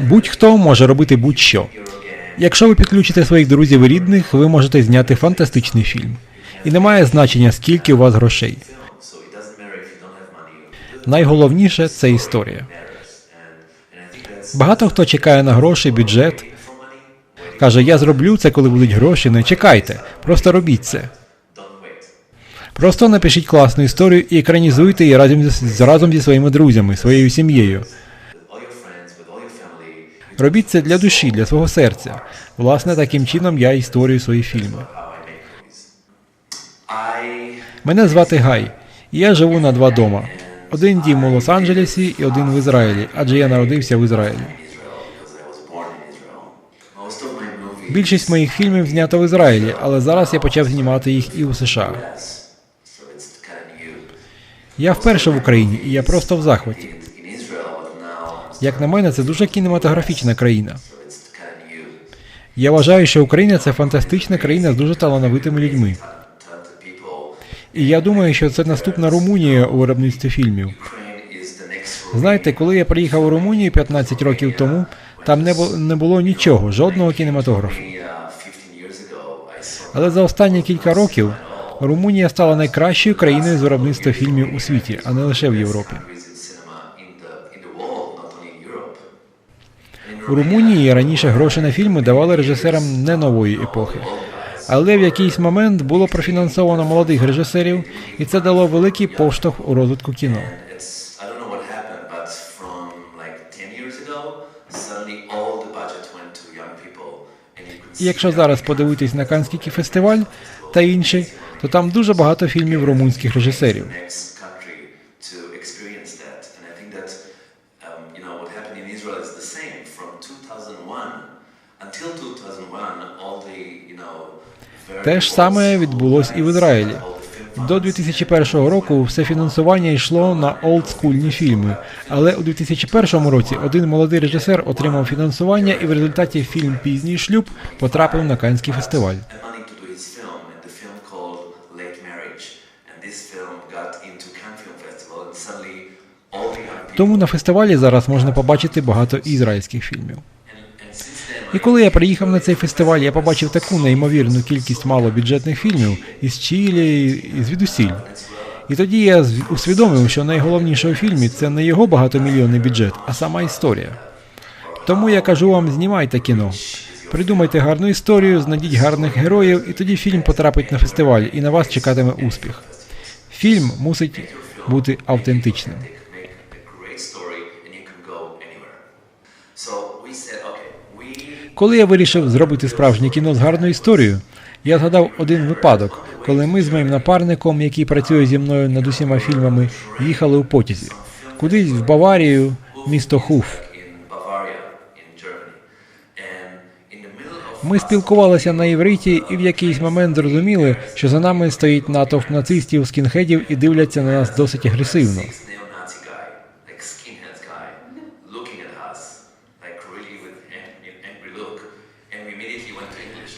Будь-хто може робити будь-що. Якщо ви підключите своїх друзів і рідних, ви можете зняти фантастичний фільм. І немає значення, скільки у вас грошей. Найголовніше це історія. Багато хто чекає на гроші, бюджет. Каже, я зроблю це, коли будуть гроші. Не чекайте, просто робіть це. Просто напишіть класну історію і екранізуйте її разом з, разом зі своїми друзями, своєю сім'єю. Робіть це для душі, для свого серця. Власне, таким чином я і створюю свої фільми. Мене звати Гай, і я живу на два дома. Один дім у Лос-Анджелесі і один в Ізраїлі, адже я народився в Ізраїлі. Більшість моїх фільмів знято в Ізраїлі, але зараз я почав знімати їх і у США. Я вперше в Україні, і я просто в захваті. Як на мене, це дуже кінематографічна країна. Я вважаю, що Україна це фантастична країна з дуже талановитими людьми. І я думаю, що це наступна Румунія у виробництві фільмів. Знаєте, коли я приїхав у Румунію 15 років тому, там не було, не було нічого, жодного кінематографу. Me, 15 years ago, I saw Але за останні кілька років Румунія стала найкращою країною з виробництва фільмів у світі, а не лише в Європі. У Румунії раніше гроші на фільми давали режисерам не нової епохи. Але в якийсь момент було профінансовано молодих режисерів, і це дало великий поштовх у розвитку кіно. It's I don't know what happened, but from like 10 years ago, suddenly all the budget went to young people, and you could І якщо зараз подивитись на Канський фестиваль та інші, то там дуже багато фільмів румунських режисерів. Те ж саме відбулось і в Ізраїлі. До 2001 року все фінансування йшло на олдскульні фільми. Але у 2001 році один молодий режисер отримав фінансування, і в результаті фільм Пізній шлюб потрапив на Канський фестиваль. Тому на фестивалі зараз можна побачити багато ізраїльських фільмів. І коли я приїхав на цей фестиваль, я побачив таку неймовірну кількість малобюджетних фільмів із Чилі, і звідусіль. І тоді я усвідомив, що найголовніше у фільмі це не його багатомільйонний бюджет, а сама історія. Тому я кажу вам, знімайте кіно. Придумайте гарну історію, знайдіть гарних героїв, і тоді фільм потрапить на фестиваль, і на вас чекатиме успіх. Фільм мусить бути автентичним. Коли я вирішив зробити справжнє кіно з гарною історією, я згадав один випадок, коли ми з моїм напарником, який працює зі мною над усіма фільмами, їхали у потязі, кудись в Баварію, місто Хуф. Ми спілкувалися на івриті і в якийсь момент зрозуміли, що за нами стоїть натовп нацистів, скінхедів і дивляться на нас досить агресивно.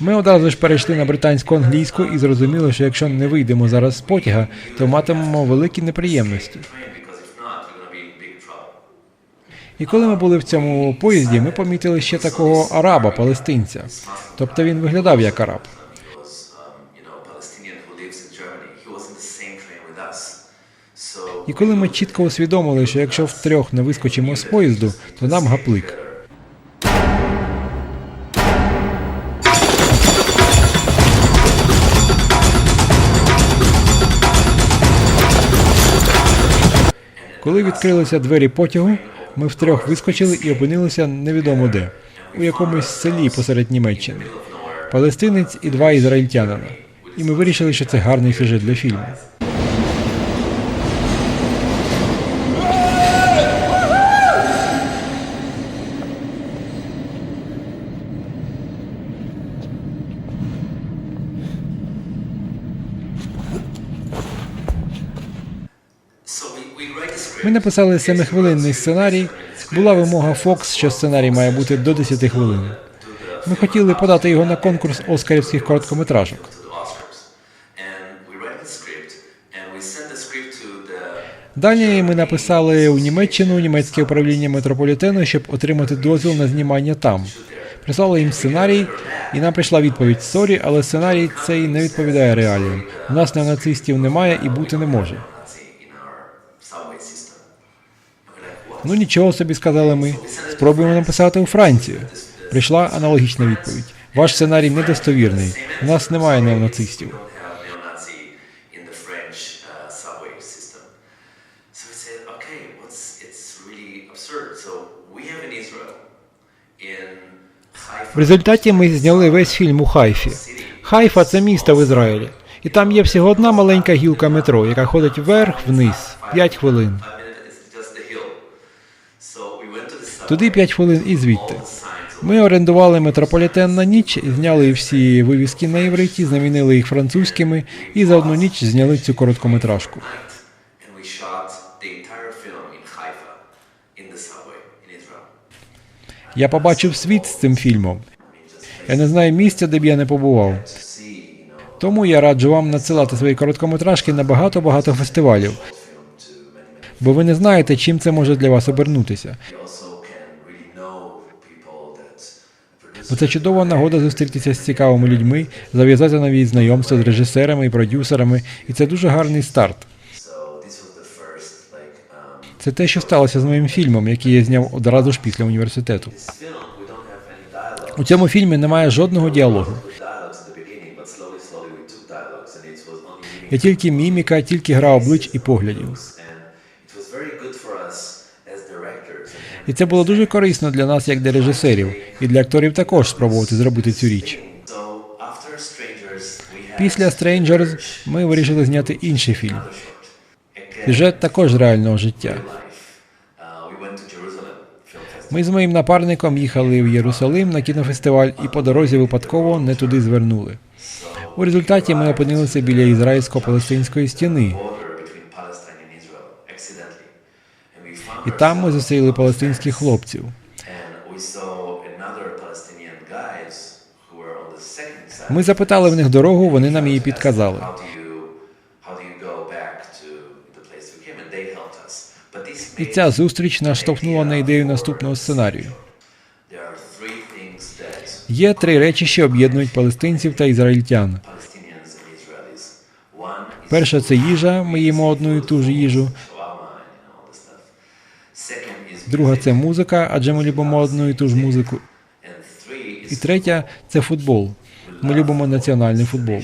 Ми одразу ж перейшли на британську англійську і зрозуміли, що якщо не вийдемо зараз з потяга, то матимемо великі неприємності. І коли ми були в цьому поїзді, ми помітили ще такого араба, палестинця. Тобто він виглядав як араб. І коли ми чітко усвідомили, що якщо втрьох не вискочимо з поїзду, то нам гаплик. Коли відкрилися двері потягу, ми втрьох вискочили і опинилися невідомо де, у якомусь селі посеред Німеччини. Палестинець і два ізраїльтянина. І ми вирішили, що це гарний сюжет для фільму. Ми написали семихвилинний сценарій. Була вимога Fox, що сценарій має бути до 10 хвилин. Ми хотіли подати його на конкурс оскарівських короткометражок. Далі ми написали у Німеччину німецьке управління метрополітену, щоб отримати дозвіл на знімання там. Прислали їм сценарій, і нам прийшла відповідь Сорі, але сценарій цей не відповідає реаліям. У нас неонацистів немає і бути не може. Ну нічого собі сказали ми. Спробуємо написати у Францію. Прийшла аналогічна відповідь. Ваш сценарій недостовірний. У нас немає неонацистів. В результаті ми зняли весь фільм у Хайфі. Хайфа це місто в Ізраїлі. І там є всього одна маленька гілка метро, яка ходить вверх-вниз. 5 хвилин. Туди 5 хвилин і звідти. Ми орендували метрополітен на ніч, зняли всі вивіски на івриті, замінили їх французькими і за одну ніч зняли цю короткометражку. Я побачив світ з цим фільмом. Я не знаю місця, де б я не побував. Тому я раджу вам надсилати свої короткометражки на фестивалів, to many, many. бо ви не знаєте, чим це може для вас обернутися. Бо це чудова нагода зустрітися з цікавими людьми, зав'язати нові знайомства з режисерами і продюсерами, і це дуже гарний старт. Це те, що сталося з моїм фільмом, який я зняв одразу ж після університету. У цьому фільмі немає жодного діалогу. Mimic тільки міміка, тільки гра облич і поглядів. І це було дуже корисно для нас, як для режисерів, і для акторів також спробувати зробити цю річ. Після Strangers ми вирішили зняти інший фільм. Сюжет також реального життя. Ми з моїм напарником їхали в Єрусалим на кінофестиваль і по дорозі випадково не туди звернули. У результаті ми опинилися біля ізраїльсько-палестинської стіни, і там ми зустріли палестинських хлопців. Ми запитали в них дорогу, вони нам її підказали. І ця зустріч наштовхнула на ідею наступного сценарію. Є три речі, що об'єднують палестинців та ізраїльтян. Перше це їжа, ми їмо одну і ту ж їжу. Друга це музика, адже ми любимо одну і ту ж музику. І третя це футбол. Ми любимо національний футбол.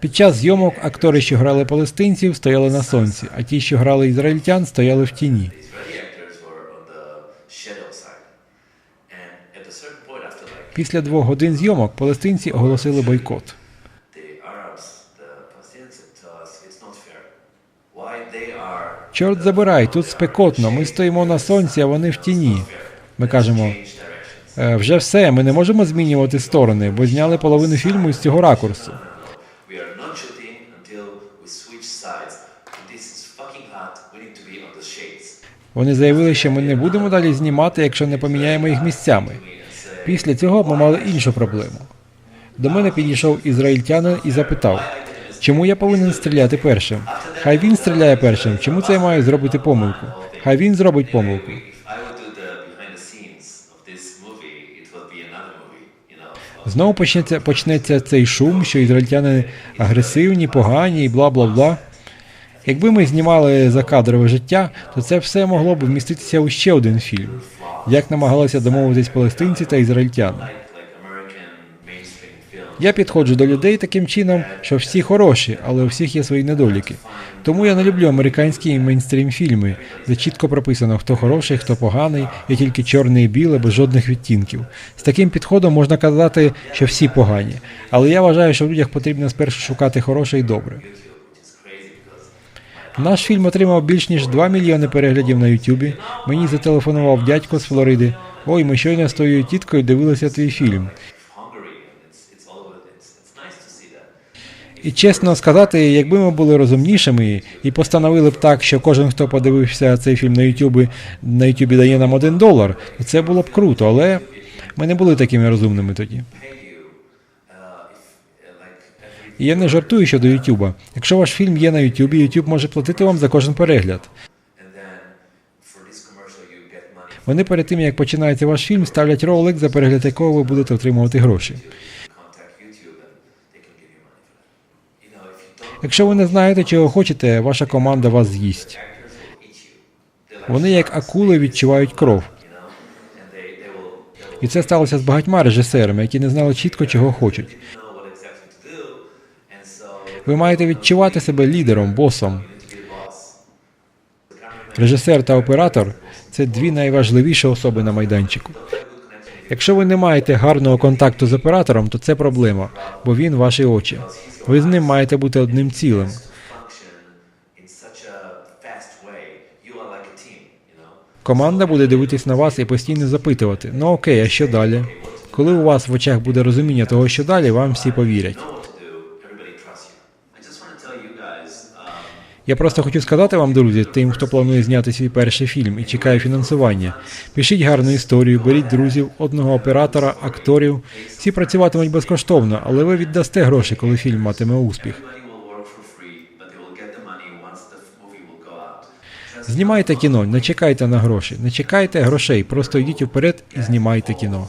Під час зйомок актори, що грали палестинців, стояли на сонці, а ті, що грали ізраїльтян, стояли в тіні. Після двох годин зйомок палестинці оголосили бойкот. Чорт забирай, тут спекотно, ми стоїмо на сонці, а вони в тіні. Ми кажемо. «Е, вже все, ми не можемо змінювати сторони, бо зняли половину фільму з цього ракурсу. Вони заявили, що ми не будемо далі знімати, якщо не поміняємо їх місцями. Після цього ми мали іншу проблему. До мене підійшов ізраїльтянин і запитав, чому я повинен стріляти першим? Хай він стріляє першим, чому це я маю зробити помилку? Хай він зробить помилку. Знову почнеться, почнеться цей шум, що ізраїльтяни агресивні, погані і бла бла бла. Якби ми знімали закадрове життя, то це все могло б вміститися у ще один фільм. Як намагалися домовитись палестинці та ізраїльтяни. Я підходжу до людей таким чином, що всі хороші, але у всіх є свої недоліки. Тому я не люблю американські мейнстрім фільми, де чітко прописано, хто хороший, хто поганий, є тільки чорне і біле, без жодних відтінків. З таким підходом можна казати, що всі погані. Але я вважаю, що в людях потрібно спершу шукати хороше і добре. Наш фільм отримав більш ніж 2 мільйони переглядів на Ютубі. Мені зателефонував дядько з Флориди. Ой, ми щойно з твоєю тіткою дивилися твій фільм. І чесно сказати, якби ми були розумнішими і постановили б так, що кожен, хто подивився цей фільм на Ютубі, на Ютубі дає нам один долар, то це було б круто, але ми не були такими розумними тоді. І я не жартую щодо Ютуба. Якщо ваш фільм є на Ютубі, Ютуб може платити вам за кожен перегляд. Вони перед тим, як починається ваш фільм, ставлять ролик, за перегляд якого ви будете отримувати гроші. Якщо ви не знаєте, чого хочете, ваша команда вас з'їсть. Вони, як акули, відчувають кров. І це сталося з багатьма режисерами, які не знали чітко, чого хочуть. Ви маєте відчувати себе лідером, босом. Режисер та оператор це дві найважливіші особи на майданчику. Якщо ви не маєте гарного контакту з оператором, то це проблема, бо він ваші очі. Ви з ним маєте бути одним цілим. Команда буде дивитись на вас і постійно запитувати: ну окей, а що далі? Коли у вас в очах буде розуміння того, що далі, вам всі повірять. Я просто хочу сказати вам, друзі, тим, хто планує зняти свій перший фільм і чекає фінансування. Пишіть гарну історію, беріть друзів, одного оператора, акторів. Всі працюватимуть безкоштовно, але ви віддасте гроші, коли фільм матиме успіх. Знімайте кіно, не чекайте на гроші, не чекайте грошей, просто йдіть вперед і знімайте кіно.